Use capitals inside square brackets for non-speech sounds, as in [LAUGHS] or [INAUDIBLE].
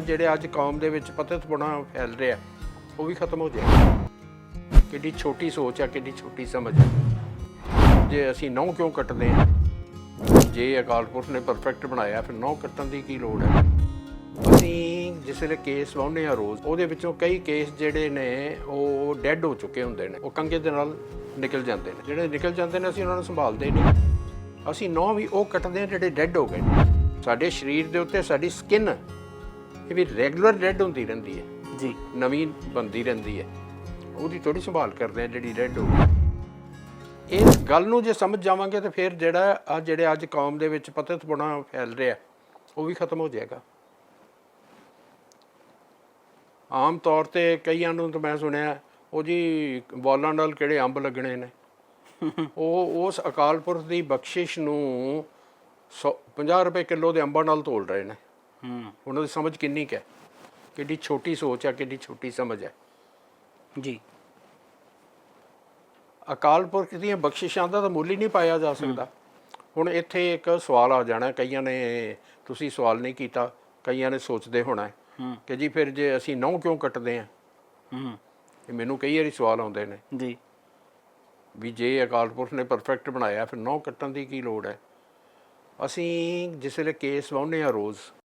ਜਿਹੜੇ ਅੱਜ ਕੌਮ ਦੇ ਵਿੱਚ ਪਤਿਤਪੁਣਾ ਫੈਲ ਰਿਹਾ, ਉਹ ਵੀ ਖਤਮ ਹੋ ਜਾਏਗਾ ਕਿੱਡੀ ਛੋਟੀ ਸੋਚ ਆ, ਕਿੱਡੀ ਛੋਟੀ ਸਮਝ ਆ। ਜੇ ਅਸੀਂ ਨੌ ਕਿਉਂ ਕੱਟਦੇ ਆ? ਜੇ ਅਕਾਲ ਪੁਰਖ ਨੇ ਪਰਫੈਕਟ ਬਣਾਇਆ, ਫਿਰ ਨੌ ਕੱਟਣ ਦੀ ਕੀ ਲੋੜ ਹੈ ਅਸੀਂ ਜਿਸ ਵੇਲੇ ਕੇਸ ਲਾਉਂਦੇ ਆ ਰੋਜ਼, ਉਹਦੇ ਵਿੱਚੋਂ ਕਈ ਕੇਸ ਜਿਹੜੇ ਨੇ, ਉਹ ਡੈੱਡ ਹੋ ਚੁੱਕੇ ਹੁੰਦੇ ਨੇ। ਉਹ ਕੰਗੇ ਦੇ ਨਾਲ ਨਿਕਲ ਜਾਂਦੇ ਨੇ। ਜਿਹੜੇ ਨਿਕਲ ਜਾਂਦੇ ਨੇ, ਅਸੀਂ ਉਹਨਾਂ ਨੂੰ ਸੰਭਾਲਦੇ ਨਹੀਂ। ਅਸੀਂ ਨੌ ਵੀ ਉਹ ਕੱਟਦੇ ਆ ਜਿਹੜੇ ਡੈੱਡ ਹੋ ਗਏ ਨੇ। ਸਾਡੇ ਸਰੀਰ ਦੇ ਉੱਤੇ ਸਾਡੀ ਸਕਿਨ ਇਹ ਵੀ ਰੈਗੂਲਰ ਡੈੱਡ ਹੁੰਦੀ ਰਹਿੰਦੀ ਹੈ। ਜੀ। ਨਵੀਂ ਬੰਦੀ ਰਹਿੰਦੀ ਹੈ। ਉਹਦੀ ਥੋੜੀ ਸੰਭਾਲ ਕਰਦੇ ਆ ਜਿਹੜੀ ਰੈੱਡ ਹੋ ਇਸ ਗੱਲ ਨੂੰ ਜੇ ਸਮਝ ਜਾਵਾਂਗੇ ਤੇ ਫਿਰ ਜਿਹੜਾ ਆ ਜਿਹੜੇ ਅੱਜ ਕੌਮ ਦੇ ਵਿੱਚ ਪਤਿਤਪੁਣਾ ਫੈਲ ਰਿਹਾ ਉਹ ਵੀ ਖਤਮ ਹੋ ਜਾਏਗਾ। ਆਮ ਤੌਰ ਤੇ ਕਈਆਂ ਨੂੰ ਤਾਂ ਮੈਂ ਸੁਣਿਆ ਉਹ ਜੀ ਬੋਲਾਂ ਨਾਲ ਕਿਹੜੇ ਅੰਬ ਲੱਗਣੇ ਨੇ? [LAUGHS] ਉਹ ਉਸ ਅਕਾਲ ਪੁਰਖ ਦੀ ਬਖਸ਼ਿਸ਼ ਨੂੰ 50 ਰੁਪਏ ਕਿਲੋ ਦੇ ਅੰਬਾਂ ਨਾਲ ਤੋਲ ਰਹੇ ਨੇ। ਹੂੰ। ਉਹਨਾਂ ਦੀ ਸਮਝ ਕਿੰਨੀ ਕੁ ਹੈ? ਕਿੱਡੀ ਛੋਟੀ ਸੋਚ ਹੈ ਕਿੱਡੀ ਛੋਟੀ ਸਮਝ ਹੈ। ਜੀ। ਅਕਾਲ ਪੁਰਖ ਦੀਆਂ ਬਖਸ਼ਿਸ਼ਾਂ ਦਾ ਤਾਂ ਮੁੱਲ ਹੀ ਨਹੀਂ ਪਾਇਆ ਜਾ ਸਕਦਾ। ਹੁਣ ਇੱਥੇ ਇੱਕ ਸਵਾਲ ਆ ਜਾਣਾ ਕਈਆਂ ਨੇ ਤੁਸੀਂ ਸਵਾਲ ਨਹੀਂ ਕੀਤਾ ਕਈਆਂ ਨੇ ਸੋਚਦੇ ਹੋਣਾ ਕਿ ਜੀ ਫਿਰ ਜੇ ਅਸੀਂ ਨਹੁੰ ਕਿਉਂ ਕੱਟਦੇ ਆ ਹੂੰ। ਇਹ ਮੈਨੂੰ ਕਈ ਵਾਰੀ ਸਵਾਲ ਆਉਂਦੇ ਨੇ। ਜੀ। ਵੀ ਜੇ ਅਕਾਲ ਪੁਰਖ ਨੇ ਪਰਫੈਕਟ ਬਣਾਇਆ ਫਿਰ ਨਹੁੰ ਕੱਟਣ ਦੀ ਕੀ ਲੋੜ ਹੈ? ਅਸੀਂ ਜਿਸ ਵੇਲੇ ਕੇਸ ਵਾਹੁੰਦੇ ਆ ਰੋਜ਼